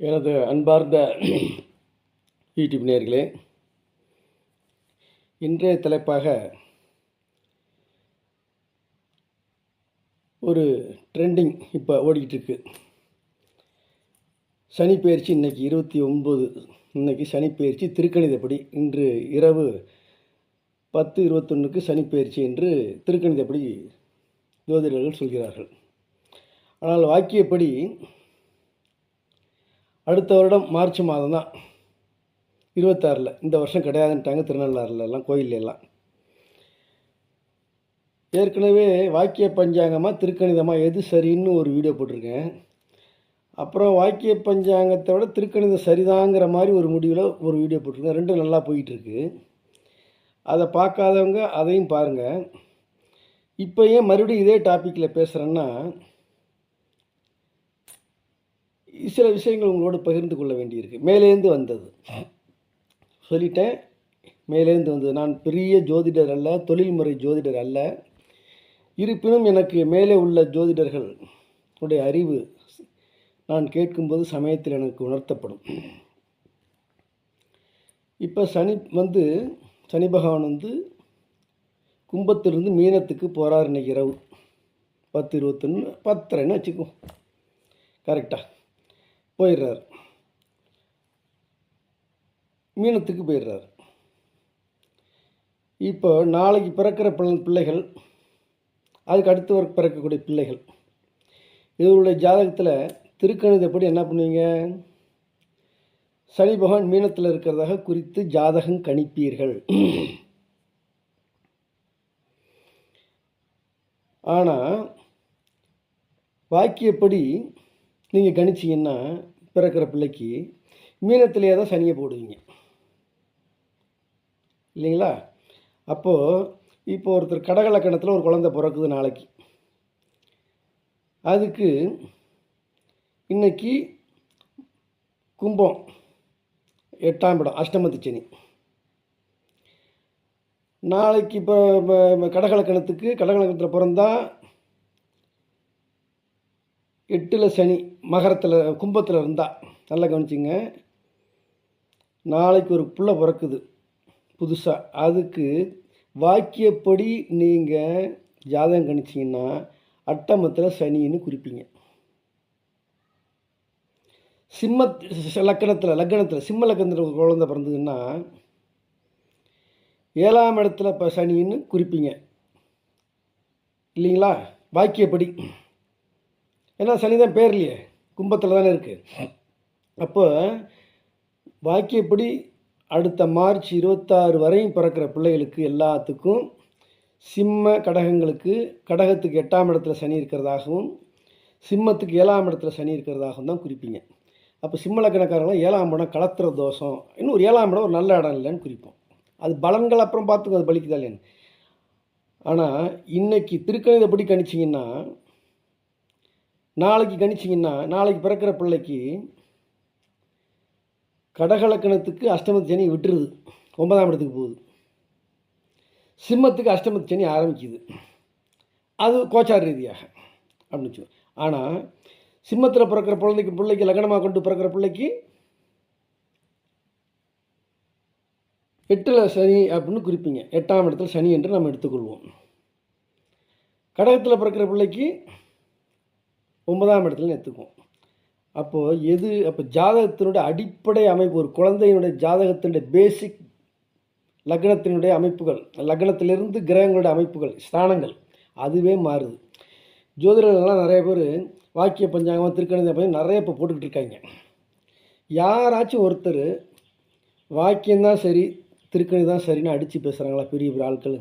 எனது அன்பார்ந்த யூடியூப் நேர்களே இன்றைய தலைப்பாக ஒரு ட்ரெண்டிங் இப்போ ஓடிக்கிட்டு இருக்கு சனி பயிற்சி இன்றைக்கி இருபத்தி ஒம்பது இன்றைக்கி சனிப்பெயர்ச்சி திருக்கணிதப்படி இன்று இரவு பத்து இருபத்தொன்றுக்கு சனிப்பெயர்ச்சி என்று திருக்கணிதப்படி ஜோதிடர்கள் சொல்கிறார்கள். ஆனால் வாக்கியப்படி அடுத்த வருடம் மார்ச் மாதம் தான் இருபத்தாறில். இந்த வருஷம் கிடையாதுன்ட்டாங்க. திருநள்ளாறுல எல்லாம் கோயில்ல எல்லாம். ஏற்கனவே வாக்கிய பஞ்சாங்கமாக திருக்கணிதமாக எது சரின்னு ஒரு வீடியோ போட்டிருக்கேன். அப்புறம் வாக்கிய பஞ்சாங்கத்தை விட திருக்கணிதம் சரிதாங்கிற மாதிரி ஒரு முடிவில் ஒரு வீடியோ போட்டிருக்கேன். ரெண்டும் நல்லா போயிட்டுருக்கு. அதை பார்க்காதவங்க அதையும் பாருங்கள் இப்போ ஏன் மறுபடியும் இதே டாப்பிக்கில் பேசுகிறேன்னா சில விஷயங்கள் உங்களோடு பகிர்ந்து கொள்ள வேண்டியிருக்கு. மேலேருந்து வந்தது. சொல்லிட்டேன். மேலேந்து வந்தது. நான் பெரிய ஜோதிடர் அல்ல தொழில்முறை ஜோதிடர் அல்ல. இருப்பினும் எனக்கு மேலே உள்ள ஜோதிடர்கள் உடைய அறிவு நான் கேட்கும்போது சமயத்தில் எனக்கு உணர்த்தப்படும். இப்போ சனி வந்து சனி பகவான் வந்து கும்பத்திலிருந்து மீனத்துக்கு போகிறார் இன்றைக்கி இரவு. பத்து இருபத்தொன்று பத்தரைன்னு வச்சுக்குவோம் கரெக்டாக போயிடுறார். மீனத்துக்கு போயிடுறார். இப்போ நாளைக்கு பிறக்கிற பிள்ளைகள் அதுக்கு அடுத்து வர பிறக்கக்கூடிய பிள்ளைகள் இவருடைய ஜாதகத்தில் திருக்கணிதப்படி என்ன பண்ணுவீங்க? சனி பகவான் மீனத்தில் இருக்கிறதாக குறித்து ஜாதகம் கணிப்பீர்கள். ஆனால் வாக்கியப்படி நீங்கள் கணிச்சிங்கன்னா பிறக்கிற பிள்ளைக்கு மீனத்திலே தான் சனியை போடுவீங்க. இல்லைங்களா? அப்போது இப்போ ஒருத்தர் கடகலக்கணத்தில் ஒரு குழந்தை பிறக்குது நாளைக்கு. அதுக்கு இன்னைக்கு கும்பம் எட்டாம் இடம் அஷ்டமத்து சனி. நாளைக்கு இப்போ கடகலக்கணத்துக்கு கடகலக்கணத்தில் பிறந்தால் எட்டில் சனி மகரத்தில் கும்பத்தில் இருந்தால் நல்லா கவனிச்சிங்க. நாளைக்கு ஒரு புள்ள பிறக்குது புதுசாக அதுக்கு வாக்கியப்படி நீங்கள் ஜாதகம் கணிச்சிங்கன்னா அட்டமத்தில் சனின்னு குறிப்பீங்க. சிம்ம லக்கணத்தில் லக்கணத்தில் சிம்ம லக்கணத்தில் குழந்த பிறந்ததுன்னா ஏழாம் இடத்துல இப்போ சனின்னு குறிப்பீங்க. இல்லைங்களா? வாக்கியப்படி. ஏன்னா சனி தான் பேர்லையே கும்பத்தில் தானே இருக்குது அப்போ வாக்கியப்படி அடுத்த மார்ச் இருபத்தாறு வரையும் பிறக்கிற பிள்ளைகளுக்கு எல்லாத்துக்கும் சிம்ம கடகங்களுக்கு கடகத்துக்கு எட்டாம் இடத்துல சனி இருக்கிறதாகவும் சிம்மத்துக்கு ஏழாம் இடத்துல சனி இருக்கிறதாகவும் தான் குறிப்பீங்க. அப்போ சிம்ம லக்கணக்காரங்களும் ஏழாம் இடம் கலத்திர தோஷம். இன்னும் ஒரு ஏழாம் இடம் ஒரு நல்ல இடம் இல்லைன்னு குறிப்போம். அது பலன்கள் அப்புறம் பார்த்துக்கோ அது பலிக்குதா இல்லைன்னு ஆனால் இன்றைக்கி திருக்கணிதப்படி கணிச்சிங்கன்னா நாளைக்கு கணிச்சிங்கன்னா நாளைக்கு பிறக்கிற பிள்ளைக்கு கடகலக்கணத்துக்கு அஷ்டமத்து சனி விட்டுருது. ஒன்பதாம் இடத்துக்கு போகுது. சிம்மத்துக்கு அஷ்டமத்து சனி ஆரம்பிக்குது. அது கோச்சார் ரீதியாக அப்படின்னு வச்சு ஆனால் சிம்மத்தில் பிறக்கிற குழந்தைக்கு பிள்ளைக்கு லக்னமாக கொண்டு பிறக்கிற பிள்ளைக்கு எட்டில் சனி அப்படின்னு குறிப்பீங்க. எட்டாம் இடத்துல சனி என்று நம்ம எடுத்துக்கொள்வோம். கடகத்தில் பிறக்கிற பிள்ளைக்கு ஒன்பதாம் இடத்துல எடுத்துக்குவோம் அப்போது எது அப்போ ஜாதகத்தினுடைய அடிப்படை அமைப்பு ஒரு குழந்தையினுடைய ஜாதகத்தினுடைய பேசிக் லக்னத்தினுடைய அமைப்புகள் லக்னத்திலிருந்து கிரகங்களுடைய அமைப்புகள் ஸ்தானங்கள் அதுவே மாறுது. ஜோதிடர்கள்லாம் நிறைய பேர் வாக்கிய பஞ்சாங்கம் திருக்கணிதம் பற்றி நிறைய இப்போ போட்டுக்கிட்டு இருக்காங்க. யாராச்சும் ஒருத்தர் வாக்கியம்தான் சரி திருக்கணி தான் சரின்னு அடித்து பேசுகிறாங்களா பெரிய பெரிய ஆட்கள்?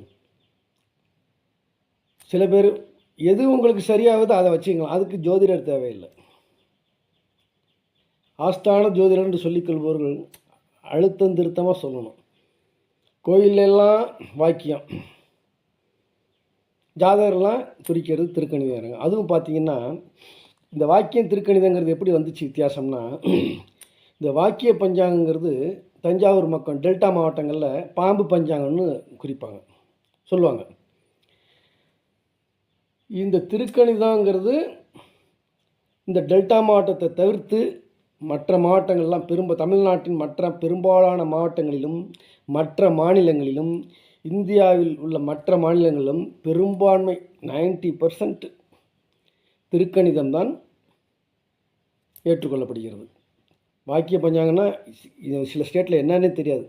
சில பேர் எது உங்களுக்கு சரியாகுதோ அதை வச்சுக்கலாம். அதுக்கு ஜோதிடர் தேவையில்லை. ஆஸ்தான ஜோதிடர் என்று சொல்லிக்கொள்பவர்கள் அழுத்தம் திருத்தமாக சொல்லணும். கோயிலெல்லாம் வாக்கியம். ஜாதகர்லாம் குறிக்கிறது திருக்கணிதம். அதுவும் பார்த்தீங்கன்னா இந்த வாக்கியம் திருக்கணிதங்கிறது எப்படி வந்துச்சு வித்தியாசம்னா இந்த வாக்கிய பஞ்சாங்கங்கிறது தஞ்சாவூர் மக்கள் டெல்டா மாவட்டங்களில் பாம்பு பஞ்சாங்கம்னு குறிப்பாங்க. சொல்லுவாங்க. இந்த திருக்கணிதங்கிறது இந்த டெல்டா மாவட்டத்தை தவிர்த்து மற்ற மாவட்டங்கள்லாம் பெரும்ப தமிழ்நாட்டின் மற்ற பெரும்பாலான மாவட்டங்களிலும் மற்ற மாநிலங்களிலும் இந்தியாவில் உள்ள மற்ற மாநிலங்களிலும் பெரும்பான்மை 90% பர்சன்ட் திருக்கணிதம் தான் ஏற்றுக்கொள்ளப்படுகிறது. வாக்கிய பஞ்சாங்கன்னா இது சில ஸ்டேட்டில் என்னன்னே தெரியாது.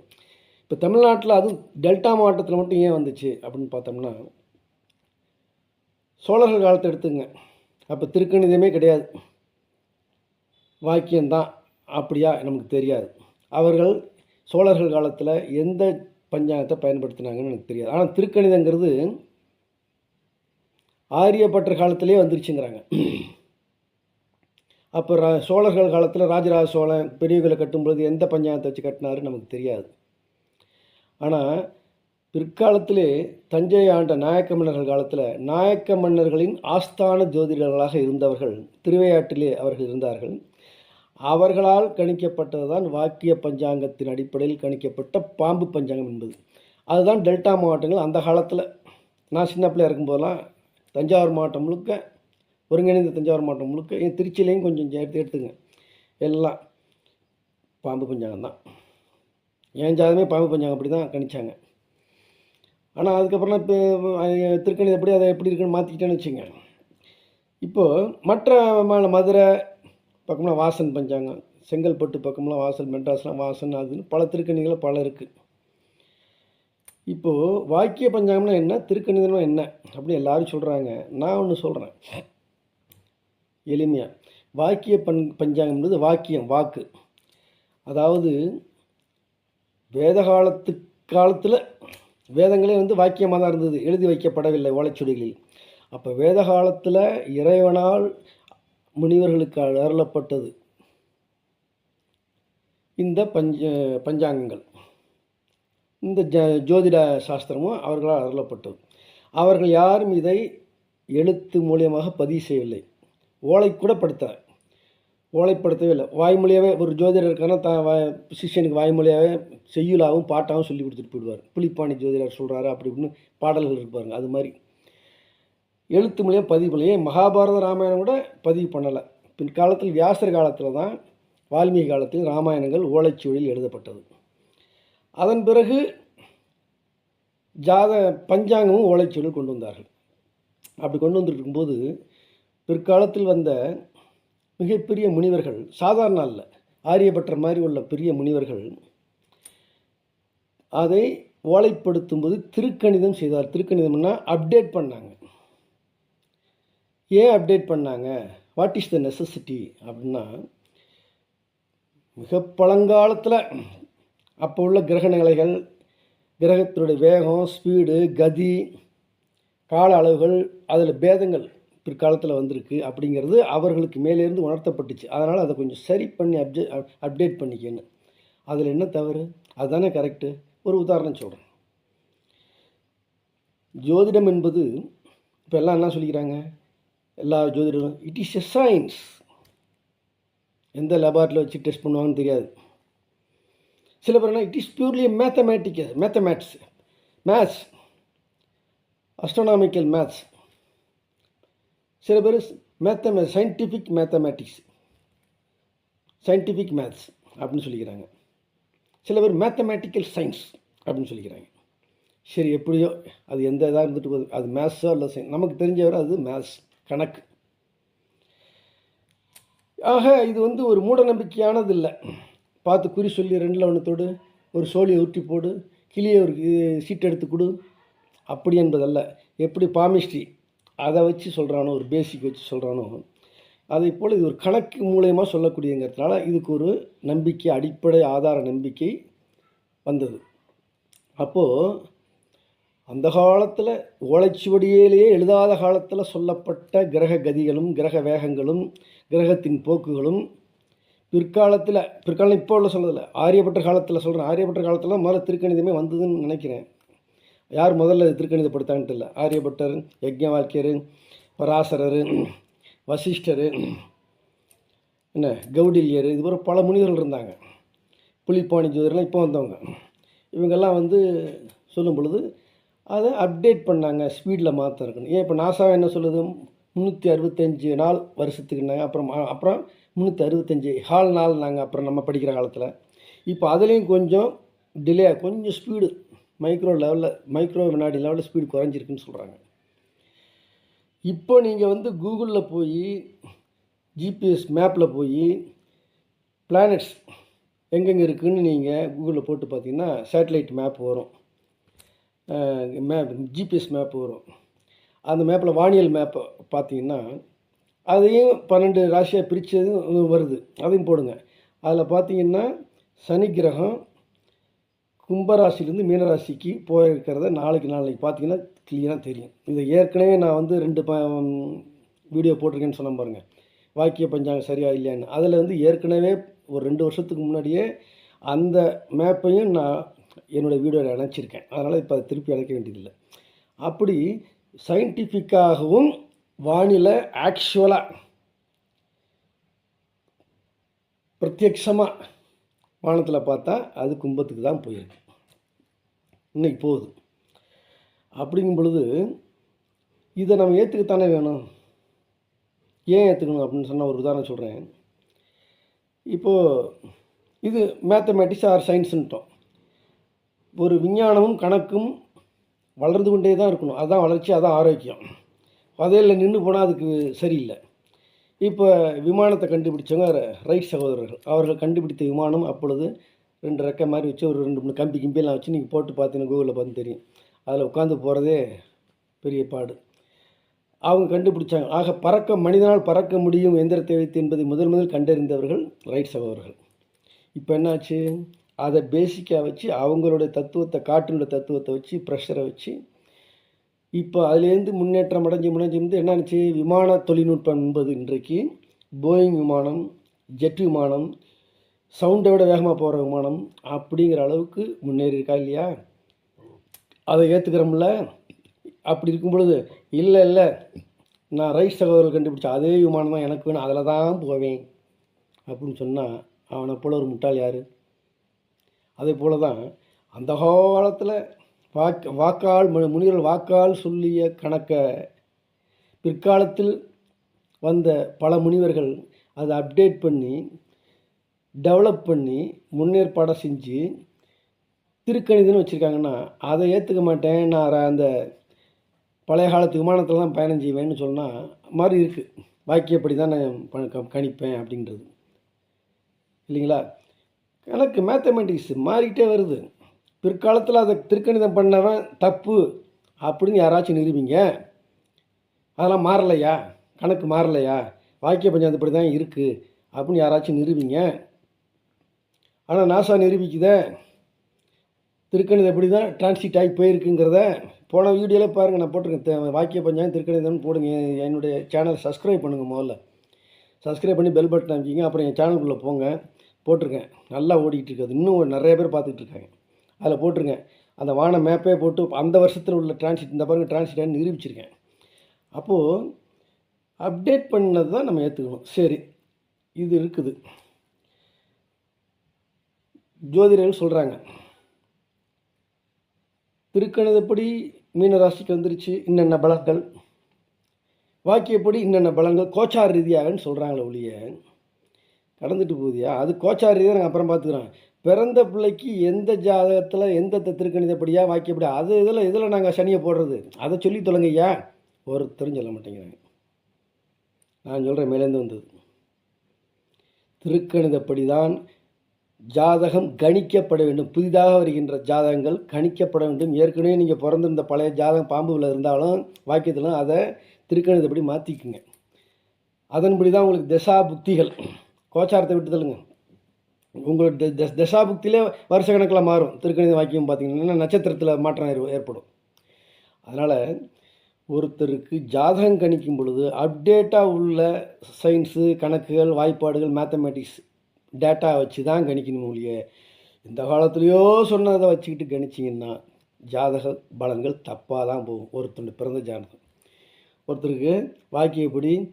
இப்போ தமிழ்நாட்டில் அதுவும் டெல்டா மாவட்டத்தில் மட்டும் ஏன் வந்துச்சு அப்படின்னு பார்த்தோம்னா சோழர்கள் காலத்தை எடுத்துங்க அப்போ திருக்கணிதமே கிடையாது. வாக்கியம்தான். அப்படியா? நமக்கு தெரியாது. அவர்கள் சோழர்கள் காலத்தில் எந்த பஞ்சாங்கத்தை பயன்படுத்தினாங்கன்னு எனக்கு தெரியாது. ஆனால் திருக்கணிதங்கிறது ஆரியப்பட்டர் காலத்திலே வந்துருச்சுங்கிறாங்க. அப்போ ரா சோழர்கள் காலத்தில் ராஜராஜ சோழன் பெரியவர்களை கட்டும்பொழுது எந்த பஞ்சாங்கத்தை வச்சு கட்டினாருன்னு நமக்கு தெரியாது. ஆனால் பிற்காலத்திலே தஞ்சை ஆண்ட நாயக்க மன்னர்கள் காலத்தில் நாயக்க மன்னர்களின் ஆஸ்தான ஜோதிடர்களாக இருந்தவர்கள் திருவையாற்றிலே அவர்கள் இருந்தார்கள். அவர்களால் கணிக்கப்பட்டது தான் வாக்கிய பஞ்சாங்கத்தின் அடிப்படையில் கணிக்கப்பட்ட பாம்பு பஞ்சாங்கம் என்பது. அதுதான் டெல்டா மாவட்டங்கள் அந்த காலத்தில். நான் சின்ன பிள்ளையா இருக்கும்போதெல்லாம் தஞ்சாவூர் மாவட்டம் முழுக்க ஒருங்கிணைந்த தஞ்சாவூர் மாவட்டம் முழுக்க என் திருச்சியிலையும் கொஞ்சம் சேர்த்து எடுத்துங்க எல்லாம் பாம்பு பஞ்சாங்கம் தான். என் ஜாதமே பாம்பு பஞ்சாங்கம் அப்படி தான் கணிச்சாங்க. ஆனால் அதுக்கப்புறம் இப்போ திருக்கணி எப்படி அதை எப்படி இருக்குன்னு மாற்றிக்கிட்டேன்னு வச்சுங்க. இப்போது மற்ற மதுரை பக்கம்லாம் வாசன் பஞ்சாங்கம். செங்கல்பட்டு பக்கம்லாம் வாசல் மெட்ராஸ்லாம் வாசன் அதுன்னு பல திருக்கணிகள் பல இருக்குது இப்போது வாக்கிய பஞ்சாங்கம்னா என்ன திருக்கணிதம்னா என்ன அப்படின்னு எல்லாரும் சொல்கிறாங்க நான் ஒன்று சொல்கிறேன் எளிமையாக வாக்கிய பண் பஞ்சாங்கம்ன்றது வாக்கியம் வாக்கு. அதாவது வேத காலத்து காலத்தில் வேதங்களே வந்து வாக்கியமாக தான் இருந்தது. எழுதி வைக்கப்படவில்லை ஓலைச்சுடிகளில் அப்போ வேத காலத்தில் இறைவனால் முனிவர்களுக்கு அருளப்பட்டது இந்த பஞ்ச பஞ்சாங்கங்கள். இந்த ஜ ஜோதிட சாஸ்திரமும் அவர்களால் அருளப்பட்டது. அவர்கள் யாரும் இதை எழுத்து மூலியமாக பதிவு செய்யவில்லை. ஓலை கூட படுத்தலை ஓலைப்படுத்தவே இல்லை. வாய்மொழியாகவே ஒரு ஜோதிடர் இருக்காருன்னா த வா- வாய்மொழியாகவே செய்யுளாகவும் பாட்டாகவும் சொல்லி கொடுத்துட்டு போயிடுவார். புலிப்பாணி ஜோதிடர் சொல்கிறாரு அப்படி இப்படின்னு பாடல்கள் இருப்பாருங்க அது மாதிரி. எழுத்து மூலியம் பதிவு பண்ணல. மகாபாரத ராமாயணம் கூட பதிவு பண்ணலை. பிற்காலத்தில் வியாசர் காலத்தில் தான் வால்மீகி காலத்தில் ராமாயணங்கள் ஓலைச்சுவடியில் எழுதப்பட்டது. அதன் பிறகு ஜாத பஞ்சாங்கமும் ஓலைச்சுவடியில் கொண்டு வந்தார்கள். அப்படி கொண்டு வந்துருக்கும்போது பிற்காலத்தில் வந்த மிகப்பெரிய முனிவர்கள் சாதாரண அல்ல ஆரியபட்டர் மாதிரி உள்ள பெரிய முனிவர்கள் அதை ஓலைப்படுத்தும் போது திருக்கணிதம் செய்தார். திருக்கணிதம்னா அப்டேட் பண்ணாங்க. ஏன் அப்டேட் பண்ணாங்க? வாட் இஸ் த நெசசிட்டி அப்படின்னா மிக பழங்காலத்தில் அப்போ உள்ள கிரக நிலைகள் கிரகத்தினுடைய வேகம் ஸ்பீடு கதி கால அளவுகள் அதில் பேதங்கள் பிற்காலத்தில் வந்திருக்கு அப்படிங்கிறது அவர்களுக்கு மேலேருந்து உணர்த்தப்பட்டுச்சு. அதனால் அதை கொஞ்சம் சரி பண்ணி அப்டே அப்டேட் பண்ணிக்கணும் அதில் என்ன தவறு? அதுதானே கரெக்டு ஒரு உதாரணம் சொல்கிறேன் ஜோதிடம் என்பது இப்போ எல்லாம் என்ன சொல்லிக்கிறாங்க? எல்லா ஜோதிடரும் இட் இஸ் எ சயின்ஸ் எந்த லெபார்ட்டில் வச்சு டெஸ்ட் பண்ணுவாங்கன்னு தெரியாது. சில பேர் என்ன it is purely mathematical mathematics maths astronomical maths சில பேர் மேத்தமே சயின்டிஃபிக் மேத்தமேட்டிக்ஸ் சயின்டிஃபிக் மேத்ஸ் அப்படின்னு சொல்லிக்கிறாங்க. சில பேர் மேத்தமேட்டிக்கல் சயின்ஸ் அப்படின்னு சொல்லிக்கிறாங்க. சரி எப்படியோ அது எந்த இதாக இருந்துட்டு போகுது? அது மேத்ஸோ இல்லை சயின்ஸ் நமக்கு தெரிஞ்சவரை அது மேத்ஸ் கணக்கு. ஆக இது வந்து ஒரு மூட நம்பிக்கையானது இல்லை பார்த்து குறி சொல்லி ரெண்டில் ஒன்றத்தோடு ஒரு சோழியை ஊற்றி போடு கிளியை ஒரு சீட் எடுத்து கொடு. அப்படி என்பதல்ல. எப்படி பாமிஸ்ட்ரி அதை வச்சு சொல்கிறானோ ஒரு பேசிக் வச்சு சொல்கிறானோ அதை போல் இது ஒரு கணக்கு மூலயமா சொல்லக்கூடியங்கிறதுனால இதுக்கு ஒரு நம்பிக்கை அடிப்படை ஆதார நம்பிக்கை வந்தது. அப்போது அந்த காலத்தில் ஓலைச்சுவடியிலேயே எழுதாத காலத்தில் சொல்லப்பட்ட கிரக கதிகளும் கிரக வேகங்களும் கிரகத்தின் போக்குகளும் பிற்காலத்தில் பிற்காலம் இப்போ உள்ள சொல்லதில்லை ஆரியப்பட்ட காலத்தில் சொல்கிறேன் ஆரியப்பட்ட காலத்தில் முதல்ல திருக்கணிதமே வந்ததுன்னு நினைக்கிறேன். யார் முதல்ல திருக்கணிதப்படுத்தாங்கன்ட்டு இல்லை ஆரியபட்டர் யஜ்ஞவாக்கியர் பராசரர் வசிஷ்டர் என்ன கௌடில்யர் இது போல பல முனிவர்கள் இருந்தாங்க. புலிப்பாணி ஜோதிடர்லாம் இப்போ வந்தவங்க. இவங்கெல்லாம் வந்து சொல்லும் பொழுது அதை அப்டேட் பண்ணாங்க ஸ்பீடில் மாற்றம் இருக்கணும். ஏன் இப்போ நாசா என்ன சொல்லுது? முந்நூற்றி அறுபத்தஞ்சு நாள் வருஷத்துக்குனாங்க அப்புறம் அப்புறம் முந்நூற்றி அறுபத்தஞ்சு ஹால் நாள் நாங்கள் அப்புறம் நம்ம படிக்கிற காலத்தில். இப்போ அதுலேயும் கொஞ்சம் டிலே கொஞ்சம் ஸ்பீடு மைக்ரோ லெவலில் மைக்ரோ வினாடி லெவலில் ஸ்பீடு குறைஞ்சிருக்குன்னு சொல்கிறாங்க இப்போ நீங்கள் வந்து கூகுளில் போய் ஜிபிஎஸ் மேப்பில் போய் பிளானட்ஸ் எங்கெங்கே இருக்குதுன்னு நீங்கள் கூகுளில் போட்டு பார்த்தீங்கன்னா சேட்டலைட் மேப் வரும். மேப் ஜிபிஎஸ் மேப் வரும். அந்த மேப்பில் வானியல் மேப்பை பார்த்தீங்கன்னா அதையும் பன்னெண்டு ராசியாக பிரித்ததும் வருது. அதையும் போடுங்க. அதில் பார்த்தீங்கன்னா சனி கிரகம் கும்பராசிலேருந்து மீனராசிக்கு போயிருக்கிறத நாளைக்கு நாளைக்கு பார்த்தீங்கன்னா கிளியராக தெரியும். இதை ஏற்கனவே நான் வந்து ரெண்டு ப வீடியோ போட்டிருக்கேன்னு சொன்ன பாருங்கள் வாக்கிய பஞ்சாங்கம் சரியா இல்லையான்னு. அதில் வந்து ஏற்கனவே ஒரு ரெண்டு வருஷத்துக்கு முன்னாடியே அந்த மேப்பையும் நான் என்னுடைய வீடியோவில் இணைச்சிருக்கேன் அதனால் இப்போ அதை திருப்பி இணைக்க வேண்டியதில்லை. அப்படி சயின்டிஃபிக்காகவும் வானிலை ஆக்சுவலாக பிரத்யக்ஷமாக வானத்தில் பார்த்தா அது கும்பத்துக்கு தான் போயிருக்கு. இன்றைக்கி போகுது. அப்படிங்கும் பொழுது இதை நம்ம ஏற்றுக்கத்தானே வேணும்? ஏன் ஏற்றுக்கணும் அப்படின்னு சொன்னால் ஒரு உதாரணம் சொல்கிறேன் இப்போது இது மேத்தமேட்டிக்ஸ் ஆர் சயின்ஸுன்ட்டோம் ஒரு விஞ்ஞானமும் கணக்கும் வளர்ந்து கொண்டே தான் இருக்கணும். அதுதான் வளர்ச்சி அதுதான் ஆரோக்கியம். வதையில் நின்று போனால் அதுக்கு சரியில்லை. இப்போ விமானத்தை கண்டுபிடிச்சவங்க ரைட் சகோதரர்கள். அவர்கள் கண்டுபிடித்த விமானம் அப்பொழுது ரெண்டு ரெக்கை மாதிரி வச்சு ஒரு ரெண்டு மூணு கம்பி கிம்பியெல்லாம் வச்சு நீங்கள் போட்டு பார்த்தீங்கன்னா கூகுளில் பார்த்து தெரியும். அதில் உட்காந்து போகிறதே பெரிய பாடு. அவங்க கண்டுபிடிச்சாங்க. ஆக பறக்க மனிதனால் பறக்க முடியும் எந்திரத்தை வைத்து என்பதை முதல் முதல் கண்டறிந்தவர்கள் ரைட் சகோதரர்கள். இப்போ என்னாச்சு? அதை பேசிக்காக வச்சு அவங்களுடைய தத்துவத்தை காட்டினுடைய தத்துவத்தை வச்சு ப்ரெஷரை வச்சு இப்போ அதுலேருந்து முன்னேற்றம் அடைஞ்சு முன்னேற்றி வந்து என்ன ஆச்சு? விமான தொழில்நுட்பம் என்பது இன்றைக்கு போயிங் விமானம் ஜெட் விமானம் சவுண்டை விட வேகமாக போகிற விமானம் அப்படிங்கிற அளவுக்கு முன்னேறி இருக்கா இல்லையா? அதை ஏற்றுக்கிறோம்ல அப்படி இருக்கும் பொழுது இல்லை இல்லை நான் ரைஸ் சகோதரர் கண்டுபிடிச்ச அதே விமானம் தான் எனக்கு வேணும் அதில் தான் போவேன் அப்படின்னு சொன்னால் அவனை போல ஒரு முட்டாள் யார்? அதே போல் தான் அந்த காலத்தில் வாக் வாக்கால் மு- முனிவர்கள் வாக்கால் சொல்லிய கணக்கை பிற்காலத்தில் வந்த பல முனிவர்கள் அதை அப்டேட் பண்ணி டெவலப் பண்ணி முன்னேற்பாடாக செஞ்சு திருக்கணிதன்னு வச்சுருக்காங்கன்னா அதை ஏற்றுக்க மாட்டேன். நான் அந்த பழைய காலத்து விமானத்தில் தான் பயணம் செய்வேன்னு சொன்னால் மாதிரி இருக்குது வாக்கியப்படி தான் நான் க- கணிப்பேன் அப்படின்றது. இல்லைங்களா? கணக்கு மேத்தமெட்டிக்ஸ் மாறிக்கிட்டே வருது. பிற்காலத்தில் அதை திருக்கணிதம் பண்ணவன் தப்பு அப்படின்னு யாராச்சும் நிரூபிங்க. அதெல்லாம் மாறலையா? கணக்கு மாறலையா? வாக்கிய பஞ்சாயத்து இப்படி தான் இருக்குது அப்படின்னு யாராச்சும் நிரூபிங்க. ஆனால் நாசா நிரூபிக்குத. திருக்கணிதம் எப்படி தான் டிரான்சிட் ஆகி போயிருக்குங்கிறத போன வீடியோவில் பாருங்கள் நான் போட்டிருக்கேன். வாக்கிய பஞ்சாயம் திருக்கணிதம்னு போடுங்க. என்னுடைய சேனலை சப்ஸ்கிரைப் பண்ணுங்கள் முதல்ல. சப்ஸ்கிரைப் பண்ணி பெல் பட்டன் அமைக்கிங்க. அப்புறம் என் சேனலுக்குள்ளே போங்க. போட்டிருக்கேன். நல்லா ஓடிக்கிட்டு இருக்குது. இன்னும் நிறைய பேர் பார்த்துட்ருக்காங்க அதில் போட்டிருக்கேன் அந்த வான மேப்பே போட்டு அந்த வருஷத்தில் உள்ள டிரான்சிட் இந்த பாருங்கள் டிரான்சிட் நிரூபிச்சிருக்கேன். அப்போது அப்டேட் பண்ணது தான் நம்ம ஏற்றுக்கணும் சரி இது இருக்குது. ஜோதிடர்கள் சொல்கிறாங்க திருக்கணிதப்படி மீனராசிக்கு வந்துருச்சு இன்னென்ன பலன்கள்? வாக்கியப்படி இன்னென்ன பலன்கள்? கோச்சார் ரீதியாகன்னு சொல்கிறாங்களே ஒழிய கடந்துட்டு போகுதியா? அது கோச்சார் ரீதியாக நாங்கள் அப்புறம் பார்த்துக்குறோம் பிறந்த பிள்ளைக்கு எந்த ஜாதகத்தில் எந்த திருக்கணிதப்படியாக வாக்கியப்படியா அது இதில் இதில் நாங்கள் சனியை போடுறது. அதை சொல்லி தொலைங்கய்யா ஒருத்தரும் சொல்ல மாட்டேங்கிறாங்க. நான் சொல்கிறேன் மேலேந்து வந்தது. திருக்கணிதப்படி தான் ஜாதகம் கணிக்கப்பட வேண்டும். புதிதாக வருகின்ற ஜாதகங்கள் கணிக்கப்பட வேண்டும். ஏற்கனவே நீங்கள் பிறந்திருந்த பழைய ஜாதகம் பாம்புவில் இருந்தாலும் வாக்கியத்திலும் அதை திருக்கணிதப்படி மாற்றிக்குங்க அதன்படி தான் உங்களுக்கு திசா புத்திகள். கோச்சாரத்தை விட்டு தள்ளுங்க. உங்கள் த- த- வருஷ கணக்கில் மாறும். திருக்கணித வாக்கியம் பார்த்தீங்கன்னா நட்சத்திரத்தில் மாற்றம் ஏற்படும். அதனால் ஒருத்தருக்கு ஜாதகம் கணிக்கும் பொழுது அப்டேட்டாக உள்ள சயின்ஸு கணக்குகள் வாய்ப்பாடுகள் மேத்தமேட்டிக்ஸ் டேட்டா வச்சு தான் கணிக்கணும் ஒழிய இந்த காலத்துலேயோ சொன்னதை வச்சுக்கிட்டு கணிச்சிங்கன்னா ஜாதக பலன்கள் தப்பாக தான் போகும். ஒருத்தருடைய பிறந்த ஜாதகம். ஒருத்தருக்கு வாக்கியப்படி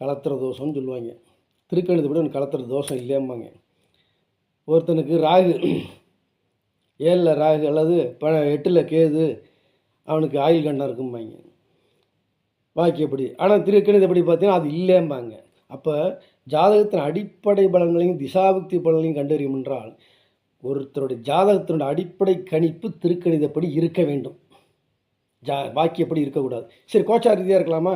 கலத்துற தோஷம்னு சொல்லுவாங்க. திருக்கணிதப்படி ஒன்று கலத்துற தோஷம் இல்லைம்பாங்க. ஒருத்தனுக்கு ராகு ஏழில் ராகு அல்லது ப எட்டில் கேது அவனுக்கு ஆயுள் கண்டம் இருக்கும்பாங்க. வாக்கியப்படி ஆனால் திருக்கணிதப்படி பார்த்தீங்கன்னா அது இல்லைம்பாங்க. அப்போ ஜாதகத்தின் அடிப்படை பலன்களையும் திசாபக்தி பலன்களையும் கண்டறியும் என்றால் ஒருத்தருடைய ஜாதகத்தினுடைய அடிப்படை கணிப்பு திருக்கணிதப்படி இருக்க வேண்டும். ஜா வாக்கியப்படி இருக்கக்கூடாது? சரி கோச்சார் ரீதியாக இருக்கலாமா?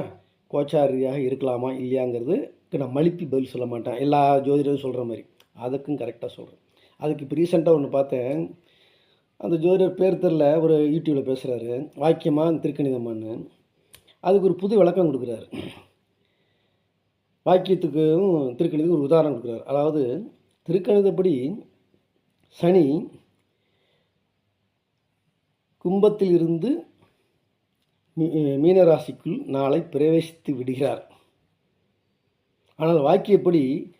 கோச்சார் ரீதியாக இருக்கலாமா? இல்லையாங்கிறதுக்கு நான் மலிப்பி பதில் சொல்ல மாட்டேன். எல்லா ஜோதிடரும் சொல்கிற மாதிரி. அதுக்கும் கரெக்டாக சொல்கிறேன் அதுக்கு இப்போ ரீசெண்டாக ஒன்று பார்த்தேன். அந்த ஜோதிடர் பேர் தெரில ஒரு யூடியூப்பில் பேசுகிறாரு வாக்கியமா திருக்கணிதமான்னு. அதுக்கு ஒரு புது விளக்கம் கொடுக்குறாரு. வாக்கியத்துக்கும் திருக்கணிதத்துக்கு ஒரு உதாரணம் கொடுக்குறாரு. அதாவது திருக்கணிதப்படி சனி கும்பத்தில் இருந்து மீ- மீனராசிக்குள் நாளை பிரவேசித்து விடுகிறார். ஆனால் வாக்கியப்படி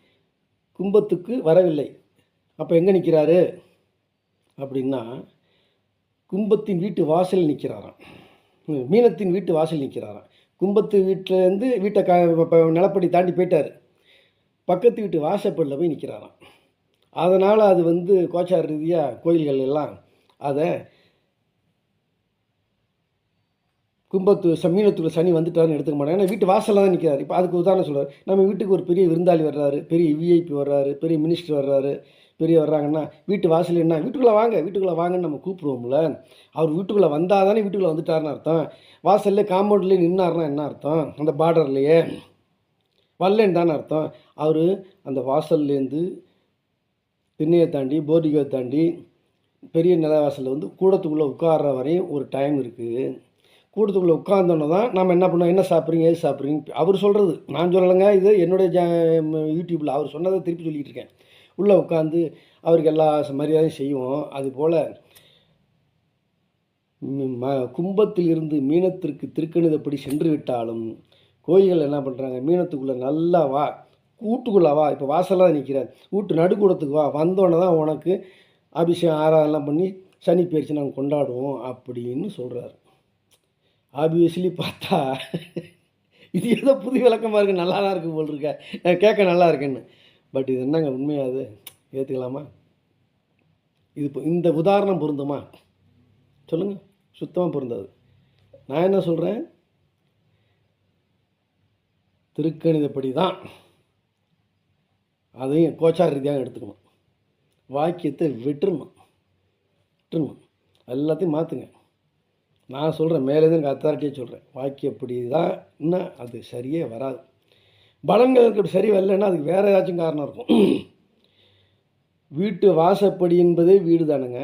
கும்பத்துக்கு வரவில்லை. அப்போ எங்கே நிற்கிறாரு அப்படின்னா கும்பத்தின் வீட்டு வாசல் நிற்கிறாராம் மீனத்தின் வீட்டு வாசல் நிற்கிறாராம் கும்பத்து வீட்டிலேருந்து வீட்டை க நிலப்படி தாண்டி போயிட்டார். பக்கத்து வீட்டு வாசப்படில் போய் நிற்கிறாராம் அதனால் அது வந்து கோச்சார ரீதியாக கோயில்கள் எல்லாம் அதை கும்பத்து ச மீனத்துக்குள்ள சனி வந்துட்டாருன்னு எடுத்துக்க மாட்டாங்க ஏன்னா வீட்டு வாசலில் தான் நிற்கிறாரு இப்போ அதுக்கு உதாரணம் சொல்கிறார் நம்ம வீட்டுக்கு ஒரு பெரிய விருந்தாளி வர்றாரு. பெரிய விஐபி வர்றாரு. பெரிய மினிஸ்டர் வர்றாரு. பெரிய வர்றாங்கன்னா வீட்டு வாசல் என்ன? வீட்டுக்குள்ளே வாங்க வீட்டுக்குள்ளே வாங்கன்னு நம்ம கூப்பிடுவோம்ல. அவர் வீட்டுக்குள்ளே வந்தால் தானே வீட்டுக்குள்ளே வந்துட்டாருன்னு அர்த்தம். வாசல்ல காம்பவுண்ட்லேயே நின்னார்னா என்ன அர்த்தம்? அந்த பார்டர்லையே. வரலன்னு தானே அர்த்தம். அவர் அந்த வாசல்லேருந்து திண்ணையை தாண்டி போர்டிகை தாண்டி பெரிய நிலவாசலில் வந்து கூடத்துக்குள்ளே உட்கார்ற வரையும் ஒரு டைம் இருக்குது கூட்டத்துக்குள்ளே உட்கார்ந்தோன்னே தான் நம்ம என்ன பண்ணோம்? என்ன சாப்பிட்றீங்க? எது சாப்பிட்றீங்க அவர் சொல்கிறது நான் சொல்லலைங்க இது என்னுடைய ஜ யூடியூப்பில் அவர் சொன்னதை திருப்பி சொல்லிகிட்டு இருக்கேன். உள்ளே உட்காந்து அவருக்கு எல்லா மரியாதையும் செய்வோம். அதுபோல் ம கும்பத்தில் இருந்து மீனத்திற்கு திருக்கணிதப்படி சென்று விட்டாலும் கோயில்கள் என்ன பண்ணுறாங்க மீனத்துக்குள்ளே நல்லா வா கூட்டுக்குள்ளே வா இப்போ வாசலாக நிற்கிறேன் வீட்டு நடுக்கூடத்துக்கு வா வந்தோடனே தான் உனக்கு அபிஷேகம் ஆராதனைலாம் பண்ணி சனி பயிற்சி நாங்கள் கொண்டாடுவோம் அப்படின்னு சொல்கிறாரு ஆப்வியஸ்லி பார்த்தா இது ஏதோ புது விளக்கமாக இருக்குது நல்லா தான் இருக்குது போல் இருக்க. கேட்க நல்லா இருக்குன்னு. பட் இது என்னங்க உண்மையாக அது? ஏற்றுக்கலாமா இது இப்போ இந்த உதாரணம் பொருந்துமா? சொல்லுங்கள் சுத்தமாக பொருந்தாது. நான் என்ன சொல்கிறேன் திருக்கணிதப்படி தான் அதையும் கோச்சார் ரீதியாக எடுத்துக்கணும். வாக்கியத்தை விட்டுறணும். விட்டுருமா எல்லாத்தையும் மாற்றுங்க நான் சொல்கிறேன் மேலேருந்து எனக்கு அத்தாரிட்டியாக சொல்கிறேன் வாக்கியப்படி தான் இன்னும் அது சரியே வராது. பலன்களுக்கு சரி வரலன்னா அதுக்கு வேறு ஏதாச்சும் காரணம் இருக்கும். வீட்டு வாசப்படி என்பதே வீடு தானுங்க.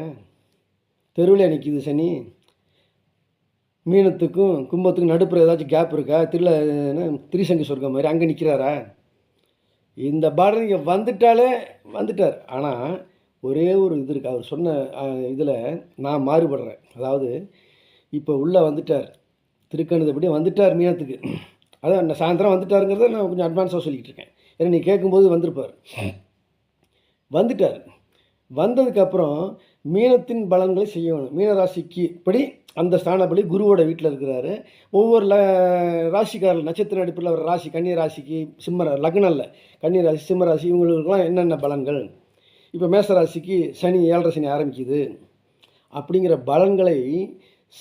தெருவில் நிற்கிது சனி. மீனத்துக்கும் கும்பத்துக்கும் நடுப்புற ஏதாச்சும் கேப் இருக்கா? திருல என்ன, திரிசங்கு சொர்க்கம் மாதிரி அங்கே நிற்கிறாரா இந்த பார்டர் இங்கே வந்துட்டாலே வந்துட்டார். ஆனால் ஒரே ஒரு இது இருக்குது அவர் சொன்ன இதில் நான் மாறுபடுறேன். அதாவது இப்போ உள்ளே வந்துட்டார். திருக்கணிதப்படி வந்துட்டார் மீனத்துக்கு. அதான் நான் சாயந்தரம் வந்துட்டாருங்கிறத நான் கொஞ்சம் அட்வான்ஸாக சொல்லிக்கிட்டு இருக்கேன். ஏன்னா நீ கேட்கும்போது வந்திருப்பார். வந்துட்டார். வந்ததுக்கப்புறம் மீனத்தின் பலன்களை செய்யணும் மீனராசிக்கு படி அந்த ஸ்தானப்படி குருவோட வீட்டில் இருக்கிறாரு. ஒவ்வொரு ல ராசிக்காரர் நட்சத்திர அடிப்பில் அவர் ராசி கன்னி ராசிக்கு சிம்ம லக்னம் இல்லை. கன்னி ராசி சிம்ம ராசி இவங்களுக்கெல்லாம் என்னென்ன பலன்கள்? இப்போ மேச ராசிக்கு சனி ஏழரை சனி ஆரம்பிக்குது. அப்படிங்கிற பலன்களை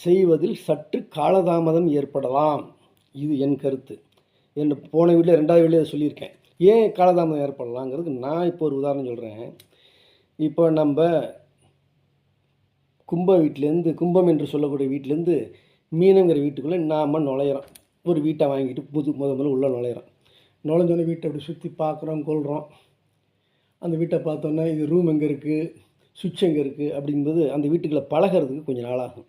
செய்வதில் சற்று காலதாமதம் ஏற்படலாம். இது என் கருத்து. என் போன வீட்டில் ரெண்டாவது வீட்டில் சொல்லியிருக்கேன். ஏன் காலதாமதம் ஏற்படலாங்கிறதுக்கு நான் இப்போ ஒரு உதாரணம் சொல்கிறேன் இப்போ நம்ம கும்ப வீட்டிலேருந்து கும்பம் என்று சொல்லக்கூடிய வீட்டிலேருந்து மீனங்கிற வீட்டுக்குள்ளே நாம் நுழையிறோம். ஒரு வீட்டை வாங்கிட்டு புது முத முதல்ல உள்ளே நுழையிறோம். நுழைஞ்சோன்னே வீட்டை அப்படி சுற்றி பார்க்குறோம் கொள்கிறோம் அந்த வீட்டை பார்த்தோன்னே இது ரூம் எங்கே இருக்குது சுவிட்ச் எங்கே இருக்குது அப்படிங்கும்போது அந்த வீட்டுக்குள்ளே பழகிறதுக்கு கொஞ்சம் நாளாகும்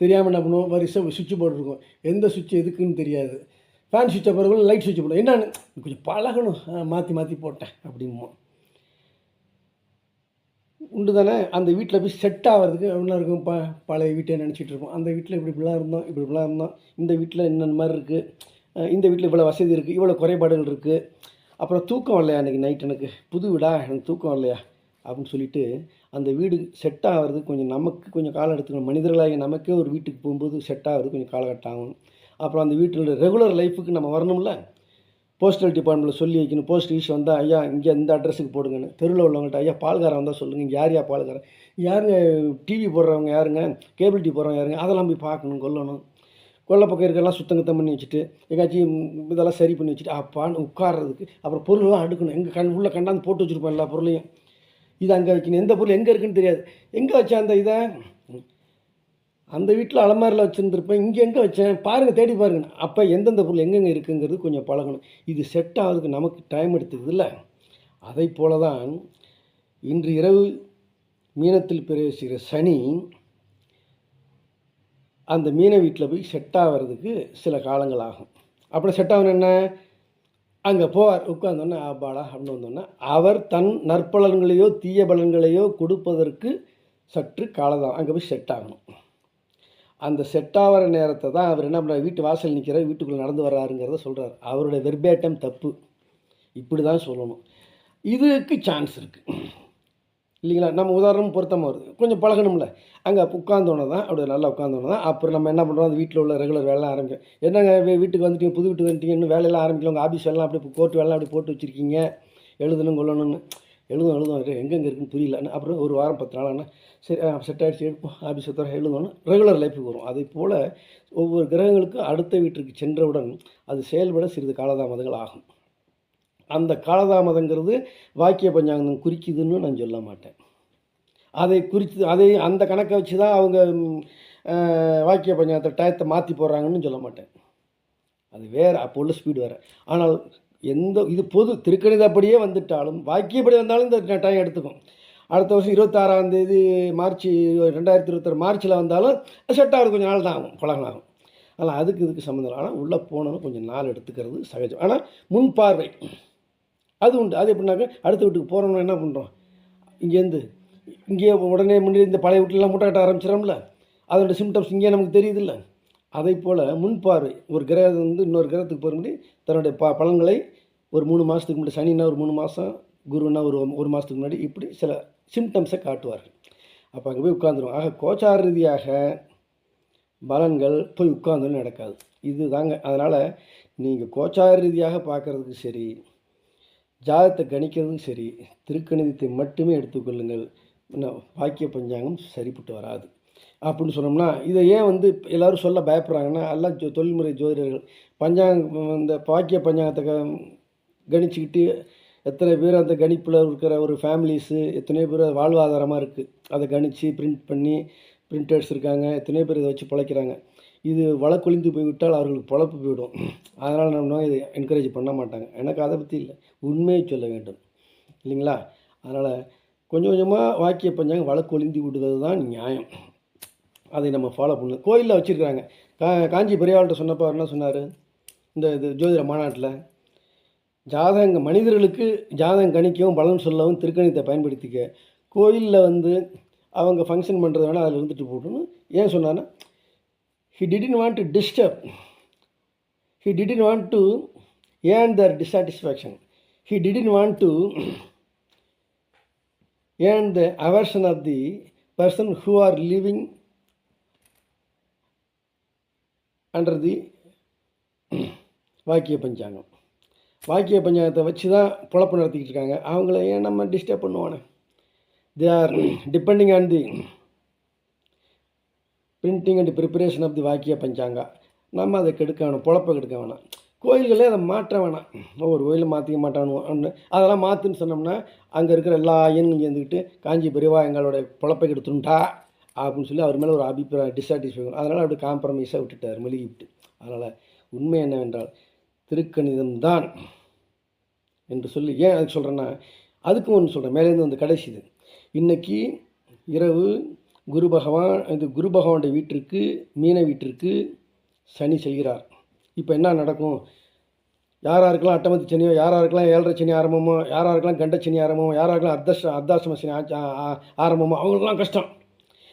தெரியாமல் என்ன பண்ணுவோம்? வரிசை சுவிட்ச் போர்டு இருக்கும் எந்த சுவிட்ச் எதுக்குன்னு தெரியாது. ஃபேன் சுவிட்சை போடுறவங்க லைட் சுவிட்ச் போடும் என்னன்னு? கொஞ்சம் பழகணும். மாற்றி மாற்றி போட்டேன் அப்படிம்போம். உண்டு தானே? அந்த வீட்டில் போய் செட் ஆகிறதுக்கு என்ன இருக்கும்? ப பழைய வீட்டை நினச்சிட்டு இருப்போம். அந்த வீட்டில் இப்படி இப்படிலாம் இருந்தோம் இப்படி இப்படிலாம் இருந்தோம். இந்த வீட்டில் என்னென்ன மாதிரி இருக்குது இந்த வீட்டில் இவ்வளோ வசதி இருக்குது இவ்வளோ குறைபாடுகள் இருக்குது அப்புறம் தூக்கம் இல்லையா அன்றைக்கி நைட் எனக்கு. புது வீடா? எனக்கு தூக்கம் இல்லையா அப்படின்னு சொல்லிட்டு அந்த வீடு செட் ஆகிறது கொஞ்சம் நமக்கு கொஞ்சம் காலம் எடுத்துக்கணும். மனிதர்களாகி நமக்கே ஒரு வீட்டுக்கு போகும்போது செட் ஆகிறது கொஞ்சம் காலகட்டம் ஆகும் அப்புறம் அந்த வீட்டில் ரெகுலர் லைஃபுக்கு நம்ம வரணும்ல? போஸ்டல் டிபார்ட்மெண்ட்டில் சொல்லி வைக்கணும். போஸ்ட் ஈஸ் வந்தால் ஐயா இங்கே இந்த அட்ரஸுக்கு போடுங்கன்னு. தெருவில் உள்ளவங்கள்ட்ட ஐயா பால்காரன் வந்தால் சொல்லுங்கள் இங்கே யார் யா பால்காரன்? யாருங்க? டிவி போடுறவங்க யாருங்க? கேபிள் டிவி போடுறவங்க யாருங்க? அதெல்லாம் போய் பார்க்கணும் கொல்லணும். கொல்லை பக்கம் இருக்கலாம் சுத்தம் கித்தம் பண்ணி வச்சுட்டு எங்காச்சும் இதெல்லாம் சரி பண்ணி வச்சுட்டு அப்பான்னு உட்கார்றதுக்கு அப்புறம் பொருள்லாம் அடுக்கணும். எங்கள் கண் உள்ளே கண்டாந்து போட்டு வச்சுருப்போம் எல்லா பொருளையும். இது அங்கே வைக்கணும். எந்த பொருள் எங்கே இருக்குன்னு தெரியாது. எங்கே வச்சேன் அந்த இதை? அந்த வீட்டில் அலமாரியில் வச்சுருந்துருப்பேன். இங்கே எங்கே வச்சேன்? பாருங்கள் தேடி பாருங்க. அப்போ எந்தெந்த பொருள் எங்கெங்கே இருக்குங்கிறது கொஞ்சம் பழகணும். இது செட் ஆகுதுக்கு நமக்கு டைம் எடுத்துக்குதுல்ல அதை போல தான் இன்று இரவு மீனத்தில் பிரவேசிக்கிற சனி அந்த மீன வீட்டில் போய் செட் ஆகிறதுக்கு சில காலங்கள் ஆகும். அப்புறம் செட் ஆகணும் என்ன? அங்கே போவார் உட்கார்ந்தோன்னே ஆபாடா அப்படின்னு வந்தோன்னே அவர் தன் நற்பலன்களையோ தீய பலன்களையோ கொடுப்பதற்கு சற்று காலதான் அங்கே போய் செட் ஆகணும். அந்த செட் ஆகிற நேரத்தை தான் அவர் என்ன பண்ணுறாரு வீட்டு வாசல் நிற்கிற வீட்டுக்குள்ளே நடந்து வர்றாருங்கிறத சொல்கிறார் அவருடைய வெர்பேட்டம் தப்பு. இப்படி தான் சொல்லணும். இதுக்கு சான்ஸ் இருக்குது இல்லைங்களா? நம்ம உதாரணம் பொருத்தமாக வருது. கொஞ்சம் பழகணும்ல. அங்கே உட்காந்தோன்னே தான் அப்படி நல்லா உட்காந்தோன்னே தான் அப்புறம் நம்ம என்ன பண்ணுறோம் அந்த வீட்டில் உள்ள ரெகுலர் வேலை ஆரம்பிக்கும். என்னங்க வீட்டுக்கு வந்துட்டீங்க புது வீட்டுக்கு வந்துட்டீங்க இன்னும் வேலையெல்லாம் ஆரம்பிக்கல உங்கள் ஆஃபீஸ் வேலைலாம் அப்படி கோர்ட் வேலைலாம் அப்படி போட்டு வச்சுருக்கீங்க. எழுதணும் கொள்ளணும்னு. எழுதும் எழுதும். இரு, எங்கெங்கே இருக்குன்னு புரியல. அப்புறம் ஒரு வாரம் பத்து நாள் ஆனால் சரி செட் ஆகிடுச்சு எடுப்போம். ஆஃபீஸ் தர எழுதணும் ரெகுலர் லைஃபுக்கு வரும். அதே போல் ஒவ்வொரு கிரகங்களுக்கும் அடுத்த வீட்டிற்கு சென்றவுடன் அது செயல்பட சிறிது காலதாமதங்கள் ஆகும். அந்த காலதாமதங்கிறது வாக்கிய பஞ்சாங்கம் குறிக்குதுன்னு நான் சொல்ல மாட்டேன். அதை குறித்து அதை அந்த கணக்கை வச்சு தான் அவங்க வாக்கிய பஞ்சாங்கத்தை டயத்தை மாற்றி போடுறாங்கன்னு சொல்ல மாட்டேன். அது வேறு அப்போ உள்ள ஸ்பீடு வேறு. ஆனால் எந்த இது பொது திருக்கணிதப்படியே வந்துட்டாலும் வாக்கியப்படி வந்தாலும் இந்த டைம் எடுத்துக்கும். அடுத்த வருஷம் இருபத்தாறாம் தேதி மார்ச் ரெண்டாயிரத்தி இருபத்தாறு மார்ச்சில் வந்தாலும் செட் ஆகிறது கொஞ்சம் நாள் தான் ஆகும் பழகலாகும் ஆனால் அதுக்கு இதுக்கு சம்மந்தம் இல்லை. ஆனால் உள்ளே போனோன்னு கொஞ்சம் நாள் எடுத்துக்கிறது சகஜம். ஆனால் முன்பார்வை அது உண்டு. அது எப்படின்னாக்க அடுத்த வீட்டுக்கு போகிறோம்னா என்ன பண்ணுறோம் இங்கேருந்து இங்கேயே உடனே முன்னாடி இந்த பழைய வீட்டிலலாம் முட்டை கட்ட ஆரம்பிச்சிடோம்ல அதோட சிம்டம்ஸ் இங்கே நமக்கு தெரியுதுல்ல. அதை போல் முன்பார்வை ஒரு கிரகம் வந்து இன்னொரு கிரகத்துக்கு போகிற முன்னாடி தன்னுடைய ப பலன்களை ஒரு மூணு மாதத்துக்கு முன்னாடி சனின்னா ஒரு மூணு மாதம் குருன்னா ஒரு ஒரு மாதத்துக்கு முன்னாடி இப்படி சில சிம்டம்ஸை காட்டுவார்கள். அப்போ அங்கே போய் உட்காந்துருவோம் ஆக கோச்சார ரீதியாக பலன்கள் போய் உட்காந்துன்னு நடக்காது. இது தாங்க அதனால் நீங்கள் கோச்சார ரீதியாக பார்க்குறதுக்கு சரி ஜாதகத்தை கணிக்கிறதும் சரி திருக்கணிதத்தை மட்டுமே எடுத்துக்கொள்ளுங்கள். வாக்கிய பஞ்சாங்கம் சரிப்பட்டு வராது. அப்படின்னு சொன்னோம்னா இதை ஏன் வந்து எல்லோரும் சொல்ல பயப்படுறாங்கன்னா எல்லாம் ஜோ தொழில்முறை ஜோதிடர்கள் பஞ்சாங்கம் இந்த வாக்கிய பஞ்சாங்கத்தை க- கணிச்சுக்கிட்டு எத்தனை பேர் அந்த கணிப்பில் இருக்கிற ஒரு ஃபேமிலிஸு எத்தனையோ பேர் வாழ்வாதாரமாக இருக்குது அதை கணித்து பிரிண்ட் பண்ணி பிரிண்டர்ஸ் இருக்காங்க எத்தனையோ பேர் இதை வச்சு பிழைக்கிறாங்க. இது வழக்கொழிந்து போய்விட்டால் அவர்களுக்கு பொழப்பு போயிடும் அதனால் நம்ம இதை என்கரேஜ் பண்ண மாட்டாங்க. எனக்கு அதை பற்றி இல்லை. உண்மையை சொல்ல வேண்டும். இல்லைங்களா? அதனால் கொஞ்சம் கொஞ்சமாக வாக்கிய பஞ்சாங்க வழக்கொழிந்து விடுவது தான் நியாயம். அதை நம்ம ஃபாலோ பண்ணணும். கோயிலில் வச்சுருக்காங்க கா காஞ்சி பெரியவாள்கிட்ட சொன்னப்போ என்ன சொன்னார்? இந்த இது ஜோதிட மாநாட்டில் ஜாதக மனிதர்களுக்கு ஜாதகம் கணிக்கவும் பலன் சொல்லவும் திருக்கணித்தை பயன்படுத்திக்க கோயிலில் வந்து அவங்க ஃபங்க்ஷன் பண்ணுறது வேணால் அதில் இருந்துட்டு போட்டுன்னு ஏன் சொன்னான்னா he didn't want to disturb he didn't want to earn their dissatisfaction. He didn't want to earn the aversion of the person who are living under the Vakya Panchangam Vakya பஞ்சாங்கத்தை வச்சு தான் பொழப்பு நடத்திக்கிட்டு இருக்காங்க. அவங்கள ஏன் நம்ம disturb பண்ணுவானே? They are depending on the printing and preparation of the Vakya Panchanga நம்ம அதை கெடுக்க வேணும் புழப்ப கெடுக்க வேணாம். கோயில்களே அதை மாற்ற வேணாம். ஒவ்வொரு கோயிலும் மாற்றிக்க மாட்டானு? அதெல்லாம் மாற்றுன்னு சொன்னோம்னா அங்கே இருக்கிற எல்லா ஐயனும் சேர்ந்துக்கிட்டு காஞ்சி பெரியவா எங்களோட புழப்பை கெடுத்துட்டா அப்படின்னு சொல்லி அவர் மேலே ஒரு அபிப்பிராயம் டிஸாட்டிஸ்ஃபேக்ஷன் அதனால் அப்படி காம்ப்ரமைஸாக விட்டுட்டார் மெழுகி விட்டு அதனால் உண்மை என்னவென்றால் திருக்கணிதம் தான் என்று சொல்லி ஏன் அதுக்கு சொல்கிறேன்னா அதுக்கும் ஒன்று சொல்கிறேன் மேலேருந்து வந்து கடைசி இது. இன்னைக்கு இரவு குரு பகவான் இது குரு பகவானுடைய வீட்டிற்கு மீன வீட்டிற்கு சனி செல்கிறார். இப்போ என்ன நடக்கும்? யார் யாருக்கெல்லாம் அட்டமத்து சனியோ யார் யாருக்கெல்லாம் ஏழரை சனி ஆரம்பமோ யார் யாருக்கெல்லாம் கண்ட சனி ஆரம்பமோ யார் யாருக்கெல்லாம் அர்த்த அர்த்தாசிரம சனி ஆரம்பமோ அவங்களுக்குலாம் கஷ்டம்.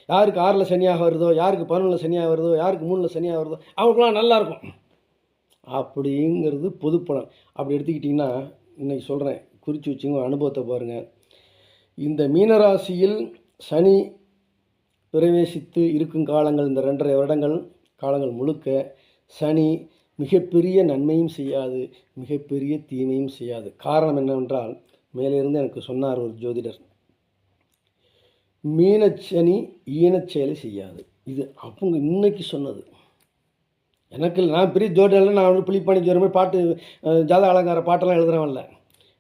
யாருக்கு ஆறில் சனியாக வருதோ யாருக்கு பதினொன்றில் சனியாக வருதோ யாருக்கு மூணில் சனியாக வருதோ அவங்களுக்குலாம் நல்லாயிருக்கும் அப்படிங்கிறது பொதுப்பணம் அப்படி எடுத்துக்கிட்டிங்கன்னா இன்றைக்கி சொல்கிறேன் குறித்து வச்சுங்க அனுபவத்தை பாருங்கள் இந்த மீனராசியில் சனி பிரவேசித்து இருக்கும் காலங்கள் இந்த ரெண்டரை வருடங்கள் காலங்கள் முழுக்க சனி மிகப்பெரிய நன்மையும் செய்யாது மிகப்பெரிய தீமையும் செய்யாது. காரணம் என்னவென்றால் மேலிருந்து எனக்கு சொன்னார் ஒரு ஜோதிடர் மீனச்சனி ஈனச் செயலை செய்யாது. இது அவங்க இன்னைக்கு சொன்னது. எனக்கு நான் பெரிய ஜோடியெல்லாம் நான் வந்து புளிப்பாணி ஜோர மாதிரி பாட்டு ஜாத அலங்கார பாட்டெல்லாம் எழுதுகிறவன்ல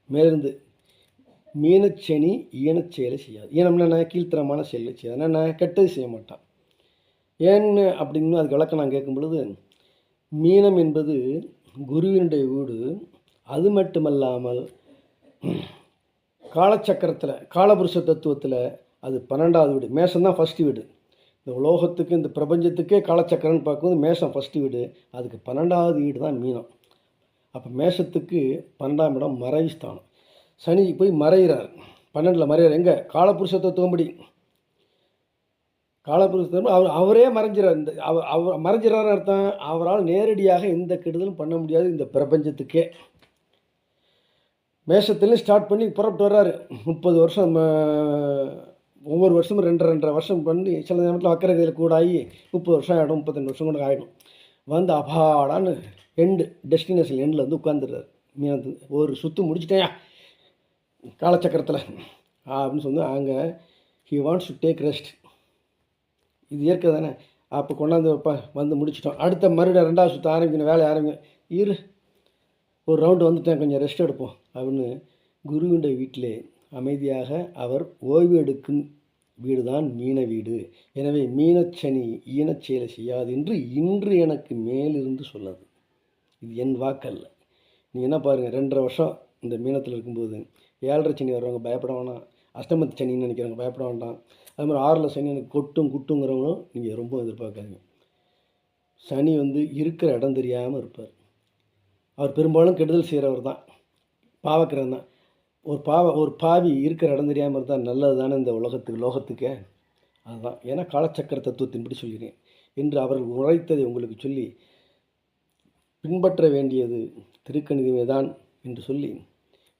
மேலிருந்து மீனச்சனி ஈனச் செயலை செய்யாது. ஈனம்னா என்ன கீழ்த்தரமான செயலை செய்யாது. நான் கெட்டது செய்ய மாட்டான். ஏன்னு அப்படின்னு அதுக்கு விளக்கம் நான் கேட்கும் பொழுது மீனம் என்பது குருவினுடைய வீடு. அது மட்டுமல்லாமல் காலச்சக்கரத்தில் காலபுருஷ தத்துவத்தில் அது பன்னெண்டாவது வீடு. மேஷம் தான் ஃபஸ்ட்டு வீடு. இந்த உலோகத்துக்கு இந்த பிரபஞ்சத்துக்கே காலச்சக்கரம்னு பார்க்கும்போது மேஷம் ஃபஸ்ட்டு வீடு. அதுக்கு பன்னெண்டாவது வீடு தான் மீனம். அப்போ மேஷத்துக்கு பன்னெண்டாம் இடம் மறைவு ஸ்தானம். சனி போய் மறைகிறார் பன்னெண்டில் மறைகிறார் எங்கே? காலபுருஷ தத்துவம்படி காலபுருஷ தத்துவம் அவர் அவரே மறைஞ்சிறார். இந்த அவர் அவர் மறைஞ்சிறாருன்னு அர்த்தம் அவரால் நேரடியாக எந்த கெடுதலும் பண்ண முடியாது இந்த பிரபஞ்சத்துக்கே. மேஷத்துலேயும் ஸ்டார்ட் பண்ணி புறப்பட்டு வர்றாரு. முப்பது வருஷம் ஒவ்வொரு வருஷமும் ரெண்டு ரெண்டரை வருஷம் பண்ணி சில நேரத்தில் வக்கரகையில் கூட ஆகி முப்பது வருஷம் ஆகிடும் முப்பத்தெண்டு வருஷம் கூட ஆகிடும் வந்து அபாடான்னு எண்டு டெஸ்டினேஷன் எண்டில் வந்து உட்காந்துடுறாரு மீனத்து ஒரு சுற்று முடிச்சிட்டேயா காலச்சக்கரத்தில். அப்படின்னு சொன்னால் அங்கே he wants to take rest இது இயற்கை தானே. அப்போ கொண்டாந்து வைப்பா வந்து முடிச்சிட்டோம். அடுத்த மறுபடியும் ரெண்டாவது சுற்று ஆரம்பிக்கணும் வேலை ஆரம்பிங்க இரு. ஒரு ரவுண்டு வந்துட்டேன் கொஞ்சம் ரெஸ்ட் எடுப்போம் அப்படின்னு குருவிண்ட வீட்டிலே அமைதியாக அவர் ஓய்வு எடுக்கும் வீடு தான் மீன வீடு. எனவே மீனச்சனி ஈனச் செயலை செய்யாது என்று இன்று எனக்கு மேலிருந்து சொல்லாது. இது என் வாக்கல்ல. நீங்கள் என்ன பாருங்கள் ரெண்டரை வருஷம் இந்த மீனத்தில் இருக்கும்போது ஏழரை சனி வர்றவங்க பயப்பட வேணாம். அஷ்டமத்து சனின்னு நினைக்கிறவங்க பயப்பட வேண்டாம். அது மாதிரி ஆறில் சனி எனக்கு கொட்டும் குட்டுங்கிறவங்களும் நீங்கள் ரொம்ப எதிர்பார்க்காதீங்க. சனி வந்து இருக்கிற இடம் தெரியாமல் இருப்பார். அவர் பெரும்பாலும் கெடுதல் செய்கிறவர் தான். பாவக்கிறவன் தான். ஒரு பாவ ஒரு பாவி இருக்கிற இடம் தெரியாமல் இருந்தால் நல்லது தானே இந்த உலகத்துக்கு லோகத்துக்கே? அதுதான். ஏன்னா காலச்சக்கர தத்துவத்தின்படி சொல்கிறேன். என்று அவர்கள் உழைத்ததை உங்களுக்கு சொல்லி பின்பற்ற வேண்டியது திருக்கணிதமே தான் என்று சொல்லி